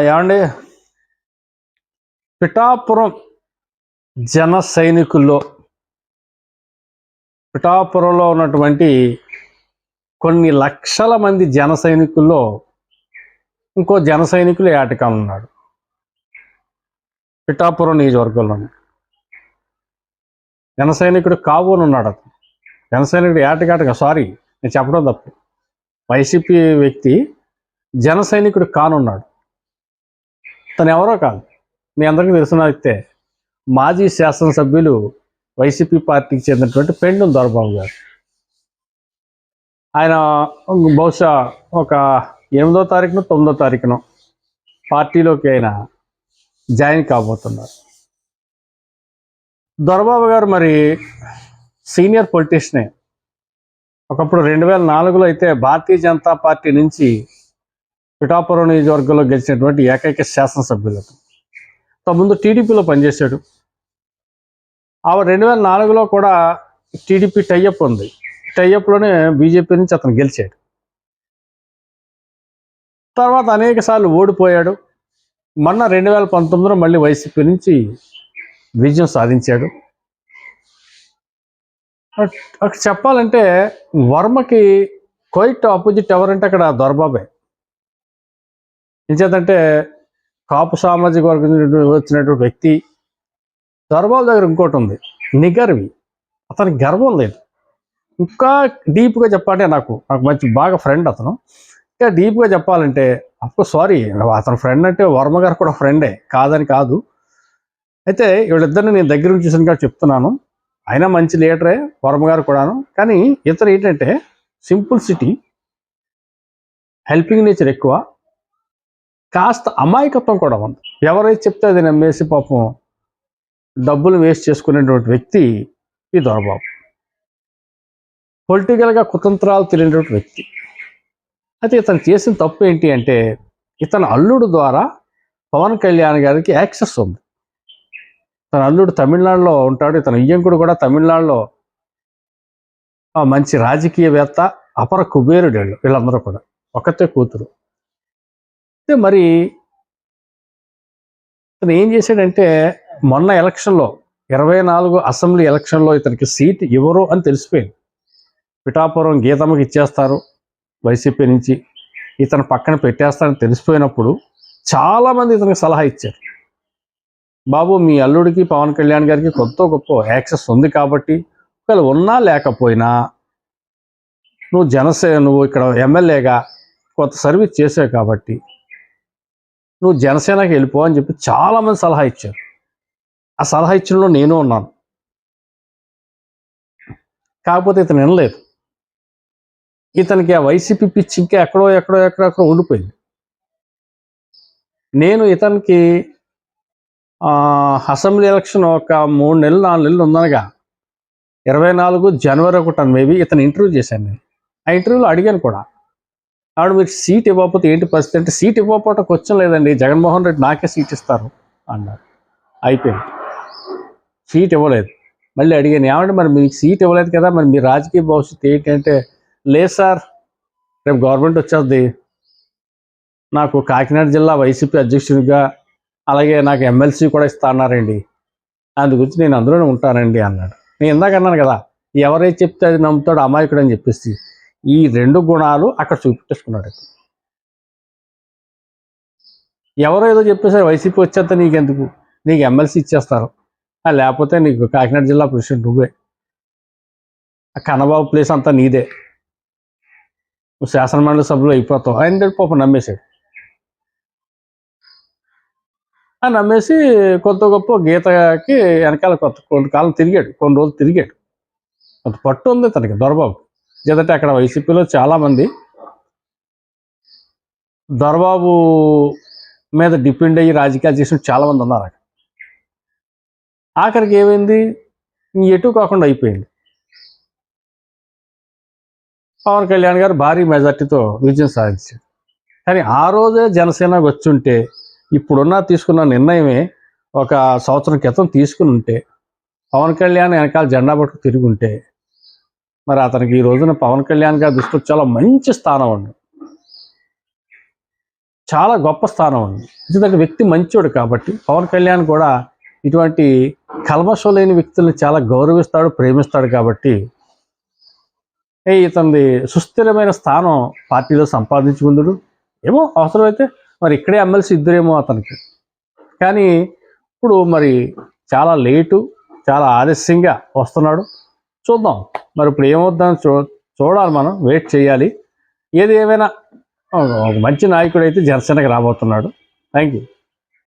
ఏమండి? పిఠాపురం జన సైనికుల్లో పిఠాపురంలో ఉన్నటువంటి కొన్ని లక్షల మంది జన సైనికుల్లో ఇంకో జన సైనికులు ఏటకాలు ఉన్నాడు. పిఠాపురం నియోజకవర్గంలోనే జన సైనికుడు కాబోని ఉన్నాడు అతను. జన సైనికుడు ఏటకాటగా సారీ నేను చెప్పడం తప్పు. వైసీపీ వ్యక్తి జన సైనికుడు కానున్నాడు. తను ఎవరో కాదు. మీ అందరికీ తెలిసిన వ్యక్తే మాజీ శాసనసభ్యులు వైసీపీ పార్టీకి చెందినటువంటి పెండు దొరబాబు గారు. ఆయన బహుశా ఒక ఎనిమిదో తారీఖున తొమ్మిదో తారీఖున పార్టీలోకి ఆయన జాయిన్ కాబోతున్నారు. దొరబాబు గారు మరి సీనియర్ పొలిటీషియనే. ఒకప్పుడు రెండు వేల నాలుగులో అయితే భారతీయ జనతా పార్టీ నుంచి పిఠాపురం నియోజకవర్గంలో గెలిచినటువంటి ఏకైక శాసనసభ్యులు ముందు టీడీపీలో పనిచేశాడు. ఆ రెండు వేల నాలుగులో కూడా టీడీపీ టైఅప్ ఉంది. టైఅప్లోనే బీజేపీ నుంచి అతను గెలిచాడు. తర్వాత అనేక సార్లు ఓడిపోయాడు. మొన్న రెండు వేల పంతొమ్మిదిలో మళ్ళీ వైసీపీ నుంచి విజయం సాధించాడు. అట్- అక్కడ చెప్పాలంటే వర్మకి క్వైట్ ఆపోజిట్ ఎవరంటే అక్కడ దొరబాబే. ఇంచేతంటే కాపు సామాజిక వర్గం వచ్చినటువంటి వ్యక్తి గర్భాల దగ్గర ఇంకోటి ఉంది నిగర్వి. అతనికి గర్వం లేదు. ఇంకా డీప్గా చెప్పాలంటే నాకు నాకు మంచి బాగా ఫ్రెండ్ అతను. ఇంకా డీప్గా చెప్పాలంటే అఫ్కో సారీ అతని ఫ్రెండ్ అంటే వర్మ గారు కూడా ఫ్రెండే కాదని కాదు. అయితే వీళ్ళిద్దరిని నేను దగ్గర నుంచి చూసాను కాబట్టి చెప్తున్నాను. అయినా మంచి లీడరే వర్మ గారు కూడాను. కానీ ఇతను ఏంటంటే సింపుల్ సిటీ హెల్పింగ్ నేచర్ ఎక్కువ. కాస్త అమాయకత్వం కూడా ఉంది. ఎవరైతే చెప్తే అది నమ్మేసి పాపం డబ్బులు వేస్ట్ చేసుకునేటువంటి వ్యక్తి ఈ దొరబాబు. పొలిటికల్గా కుతంత్రాలు తెలియనటువంటి వ్యక్తి. అయితే ఇతను చేసిన తప్పు ఏంటి అంటే ఇతను అల్లుడు ద్వారా పవన్ కళ్యాణ్ గారికి యాక్సెస్ ఉంది. తన అల్లుడు తమిళనాడులో ఉంటాడు ఇతను ఇయ్యంకుడు కూడా తమిళనాడులో. మంచి రాజకీయవేత్త అపర కుబేరుడు వీళ్ళు. వీళ్ళందరూ కూడా. ఒకతే కూతురు. అయితే మరి ఇతను ఏం చేశాడంటే మొన్న ఎలక్షన్లో ఇరవై నాలుగు అసెంబ్లీ ఎలక్షన్లో ఇతనికి సీట్ ఇవ్వరు అని తెలిసిపోయింది. పిఠాపురం గీతమ్మకి ఇచ్చేస్తారు వైసీపీ నుంచి. ఇతను పక్కన పెట్టేస్తారని తెలిసిపోయినప్పుడు చాలామంది ఇతనికి సలహా ఇచ్చారు. బాబు మీ అల్లుడికి పవన్ కళ్యాణ్ గారికి కొత్త గొప్ప యాక్సెస్ ఉంది కాబట్టి ఒకవేళ ఉన్నా లేకపోయినా నువ్వు జనసేన నువ్వు ఇక్కడ ఎమ్మెల్యేగా కొత్త సర్వీస్ చేసావు కాబట్టి నువ్వు జనసేనకి వెళ్ళిపో అని చెప్పి చాలామంది సలహా ఇచ్చారు. ఆ సలహా ఇచ్చినలో నేను ఉన్నాను. కాకపోతే ఇతను వినలేదు. ఇతనికి ఆ వైసీపీ పిచ్చి ఇంకా ఎక్కడో ఎక్కడో ఎక్కడెక్కడో ఉండిపోయింది. నేను ఇతనికి అసెంబ్లీ ఎలక్షన్ ఒక మూడు నెలలు నాలుగు నెలలు ఉందనగా ఇరవై నాలుగు జనవరి ఒకటి మేబీ ఇతను ఇంటర్వ్యూ చేశాను నేను. ఆ ఇంటర్వ్యూలో అడిగాను కూడా. ఆవిడ మీరు సీట్ ఇవ్వకపోతే ఏంటి పరిస్థితి అంటే సీట్ ఇవ్వకపోవటం క్వశ్చన్ లేదండి. జగన్మోహన్ రెడ్డి నాకే సీట్ ఇస్తారు అన్నారు. అయిపోయింది. సీట్ ఇవ్వలేదు. మళ్ళీ అడిగాను ఏమంటే మరి మీకు సీట్ ఇవ్వలేదు కదా మరి మీ రాజకీయ భవిష్యత్తు ఏంటంటే? లేదు సార్ రేపు గవర్నమెంట్ వచ్చేది నాకు కాకినాడ జిల్లా వైసీపీ అధ్యక్షుడిగా అలాగే నాకు ఎమ్మెల్సీ కూడా ఇస్తా అన్నారండి అందు గురించి నేను అందులోనే ఉంటానండి అన్నాడు. నేను ఇందాక అన్నాను కదా ఎవరైతే చెప్తే అది నమ్ముతాడు అమాయకుడు అని చెప్పేసి ఈ రెండు గుణాలు అక్కడ చూపించేసుకున్నాడు ఎవరో ఏదో చెప్పేసారు వైసీపీ వచ్చేస్తే నీకెందుకు? నీకు ఎమ్మెల్సీ ఇచ్చేస్తారు. లేకపోతే నీకు కాకినాడ జిల్లా ప్రెసిడెంట్ నువ్వే. ఆ కన్నబాబు ప్లేస్ అంతా నీదే. నువ్వు శాసనమండలి సభ్యులు అయిపోతావు. ఆయన దగ్గర పాపం నమ్మేశాడు. ఆ నమ్మేసి కొత్త గొప్ప గీతకి వెనకాల కొత్త కొంతకాలం తిరిగాడు. కొన్ని రోజులు తిరిగాడు. కొంత పట్టు ఉంది తనకి దొరబాబు లేదంటే అక్కడ వైసీపీలో చాలామంది దొరబాబు మీద డిపెండ్ అయ్యి రాజకీయాలు చేసిన చాలామంది ఉన్నారు అక్కడ. ఆఖరికి ఏమైంది? ఎటు కాకుండా అయిపోయింది. పవన్ కళ్యాణ్ గారు భారీ మెజార్టీతో విజయం సాధించారు. కానీ ఆ రోజే జనసేన వచ్చుంటే ఇప్పుడున్న తీసుకున్న నిర్ణయమే ఒక సంవత్సరం క్రితం తీసుకుని ఉంటే పవన్ కళ్యాణ్ వెనకాల జెండా పట్టుకు తిరిగి ఉంటే మరి అతనికి ఈ రోజున పవన్ కళ్యాణ్ గారి దృష్టిలో చాలా మంచి స్థానం ఉంది చాలా గొప్ప స్థానం ఉంది ఎందుకంటే వ్యక్తి మంచోడు కాబట్టి పవన్ కళ్యాణ్ కూడా ఇటువంటి కల్మషం లేని వ్యక్తులను చాలా గౌరవిస్తాడు ప్రేమిస్తాడు కాబట్టి ఏ ఇతనిది సుస్థిరమైన స్థానం పార్టీలో సంపాదించుకుందుడు. ఏమో అవసరమైతే మరి ఇక్కడే ఎమ్మెల్సీ ఇద్దరేమో అతనికి. కానీ ఇప్పుడు మరి చాలా లేటు చాలా ఆలస్యంగా వస్తున్నాడు. చూద్దాం. మరి ఇప్పుడు ఏమవుతుందని చూ చూడాలి మనం వెయిట్ చేయాలి. ఏది ఏమైనా ఒక మంచి నాయకుడు అయితే జనసేనకు రాబోతున్నాడు. Thank you